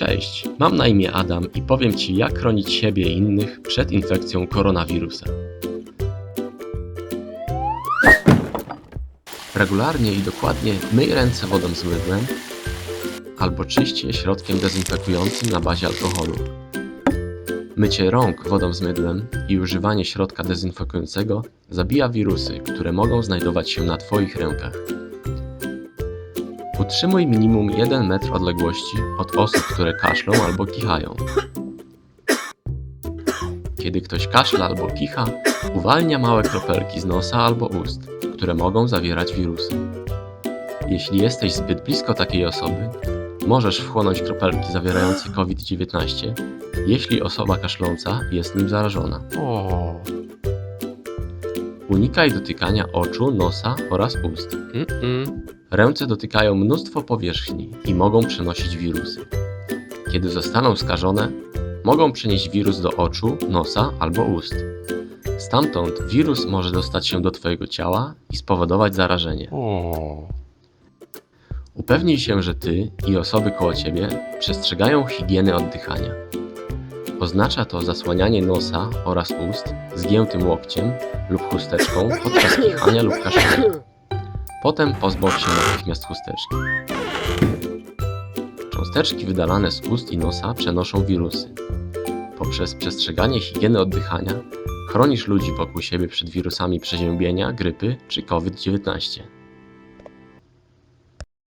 Cześć, mam na imię Adam i powiem Ci, jak chronić siebie i innych przed infekcją koronawirusa. Regularnie i dokładnie myj ręce wodą z mydłem albo czyść je środkiem dezynfekującym na bazie alkoholu. Mycie rąk wodą z mydłem i używanie środka dezynfekującego zabija wirusy, które mogą znajdować się na Twoich rękach. Utrzymuj minimum 1 metr odległości od osób, które kaszlą albo kichają. Kiedy ktoś kaszla albo kicha, uwalnia małe kropelki z nosa albo ust, które mogą zawierać wirusy. Jeśli jesteś zbyt blisko takiej osoby, możesz wchłonąć kropelki zawierające COVID-19, jeśli osoba kaszląca jest nim zarażona. Unikaj dotykania oczu, nosa oraz ust. Mm-mm. Ręce dotykają mnóstwo powierzchni i mogą przenosić wirusy. Kiedy zostaną skażone, mogą przenieść wirus do oczu, nosa albo ust. Stamtąd wirus może dostać się do Twojego ciała i spowodować zarażenie. Upewnij się, że Ty i osoby koło Ciebie przestrzegają higieny oddychania. Oznacza to zasłanianie nosa oraz ust zgiętym łokciem lub chusteczką podczas kichania lub kaszlenia. Potem pozbądź się natychmiast chusteczki. Cząsteczki wydalane z ust i nosa przenoszą wirusy. Poprzez przestrzeganie higieny oddychania chronisz ludzi wokół siebie przed wirusami przeziębienia, grypy czy COVID-19.